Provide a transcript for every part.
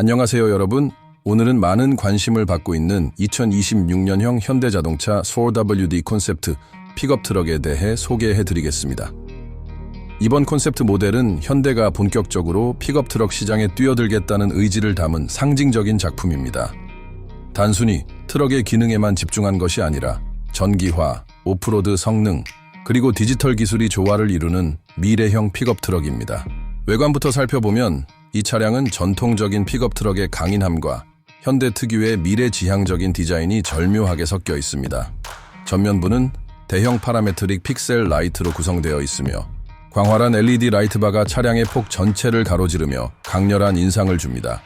안녕하세요, 여러분. 오늘은 많은 관심을 받고 있는 2026년형 현대자동차 4WD 콘셉트 픽업 트럭에 대해 소개해 드리겠습니다. 이번 콘셉트 모델은 현대가 본격적으로 픽업 트럭 시장에 뛰어들겠다는 의지를 담은 상징적인 작품입니다. 단순히 트럭의 기능에만 집중한 것이 아니라 전기화, 오프로드 성능, 그리고 디지털 기술이 조화를 이루는 미래형 픽업 트럭입니다. 외관부터 살펴보면 이 차량은 전통적인 픽업 트럭의 강인함과 현대 특유의 미래지향적인 디자인이 절묘하게 섞여 있습니다. 전면부는 대형 파라메트릭 픽셀 라이트로 구성되어 있으며 광활한 LED 라이트바가 차량의 폭 전체를 가로지르며 강렬한 인상을 줍니다.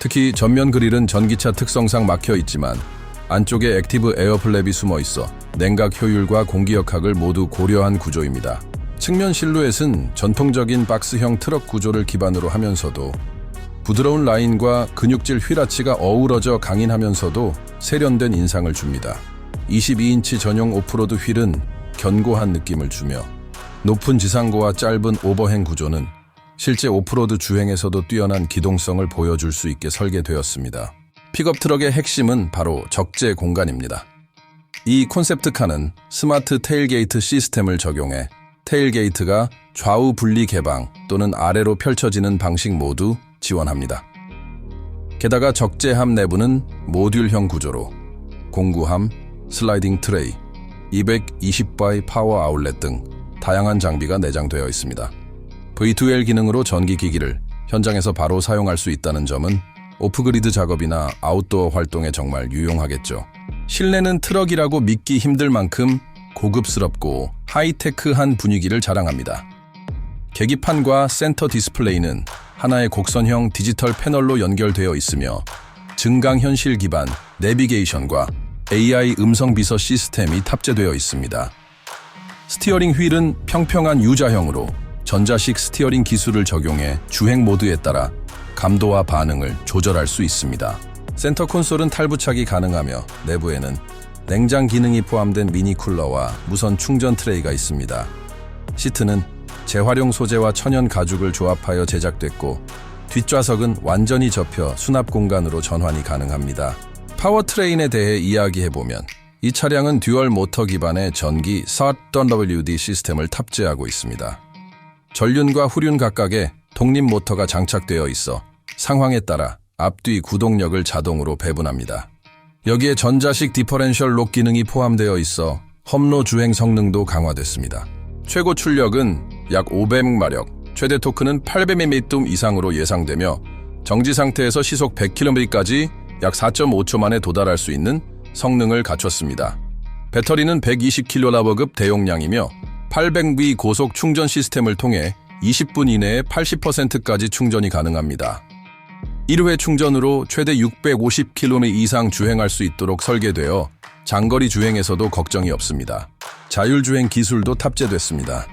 특히 전면 그릴은 전기차 특성상 막혀 있지만 안쪽에 액티브 에어플랩이 숨어 있어 냉각 효율과 공기 역학을 모두 고려한 구조입니다. 측면 실루엣은 전통적인 박스형 트럭 구조를 기반으로 하면서도 부드러운 라인과 근육질 휠아치가 어우러져 강인하면서도 세련된 인상을 줍니다. 22인치 전용 오프로드 휠은 견고한 느낌을 주며 높은 지상고와 짧은 오버행 구조는 실제 오프로드 주행에서도 뛰어난 기동성을 보여줄 수 있게 설계되었습니다. 픽업 트럭의 핵심은 바로 적재 공간입니다. 이 콘셉트 카는 스마트 테일게이트 시스템을 적용해 테일게이트가 좌우 분리 개방 또는 아래로 펼쳐지는 방식 모두 지원합니다. 게다가 적재함 내부는 모듈형 구조로 공구함, 슬라이딩 트레이, 220바이 파워 아울렛 등 다양한 장비가 내장되어 있습니다. V2L 기능으로 전기 기기를 현장에서 바로 사용할 수 있다는 점은 오프그리드 작업이나 아웃도어 활동에 정말 유용하겠죠. 실내는 트럭이라고 믿기 힘들 만큼 고급스럽고 하이테크한 분위기를 자랑합니다. 계기판과 센터 디스플레이는 하나의 곡선형 디지털 패널로 연결되어 있으며 증강현실 기반 내비게이션과 AI 음성 비서 시스템이 탑재되어 있습니다. 스티어링 휠은 평평한 U자형으로 전자식 스티어링 기술을 적용해 주행 모드에 따라 감도와 반응을 조절할 수 있습니다. 센터 콘솔은 탈부착이 가능하며 내부에는 냉장 기능이 포함된 미니 쿨러와 무선 충전 트레이가 있습니다. 시트는 재활용 소재와 천연 가죽을 조합하여 제작됐고 뒷좌석은 완전히 접혀 수납 공간으로 전환이 가능합니다. 파워트레인에 대해 이야기해보면 이 차량은 듀얼 모터 기반의 전기 SART-WD 시스템을 탑재하고 있습니다. 전륜과 후륜 각각에 독립 모터가 장착되어 있어 상황에 따라 앞뒤 구동력을 자동으로 배분합니다. 여기에 전자식 디퍼렌셜 록 기능이 포함되어 있어 험로 주행 성능도 강화됐습니다. 최고 출력은 약 500마력, 최대 토크는 800mm 이상으로 예상되며 정지 상태에서 시속 100km까지 약 4.5초 만에 도달할 수 있는 성능을 갖췄습니다. 배터리는 120kW급 대용량이며 800V 고속 충전 시스템을 통해 20분 이내에 80%까지 충전이 가능합니다. 1회 충전으로 최대 650km 이상 주행할 수 있도록 설계되어 장거리 주행에서도 걱정이 없습니다. 자율주행 기술도 탑재됐습니다.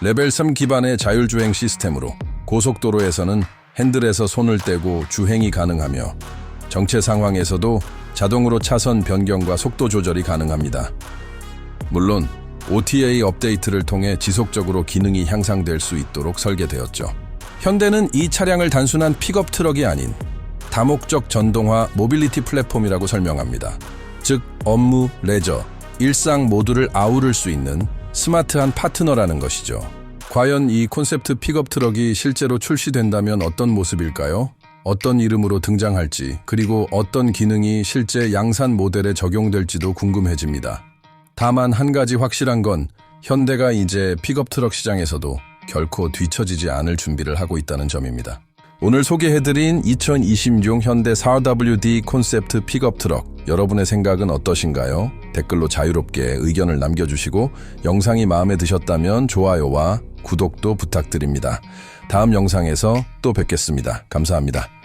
레벨 3 기반의 자율주행 시스템으로 고속도로에서는 핸들에서 손을 떼고 주행이 가능하며 정체 상황에서도 자동으로 차선 변경과 속도 조절이 가능합니다. 물론 OTA 업데이트를 통해 지속적으로 기능이 향상될 수 있도록 설계되었죠. 현대는 이 차량을 단순한 픽업 트럭이 아닌 다목적 전동화 모빌리티 플랫폼이라고 설명합니다. 즉 업무, 레저, 일상 모두를 아우를 수 있는 스마트한 파트너라는 것이죠. 과연 이 콘셉트 픽업 트럭이 실제로 출시된다면 어떤 모습일까요? 어떤 이름으로 등장할지, 그리고 어떤 기능이 실제 양산 모델에 적용될지도 궁금해집니다. 다만 한 가지 확실한 건 현대가 이제 픽업 트럭 시장에서도 결코 뒤처지지 않을 준비를 하고 있다는 점입니다. 오늘 소개해드린 2026 현대 4WD 콘셉트 픽업 트럭 여러분의 생각은 어떠신가요? 댓글로 자유롭게 의견을 남겨주시고 영상이 마음에 드셨다면 좋아요와 구독도 부탁드립니다. 다음 영상에서 또 뵙겠습니다. 감사합니다.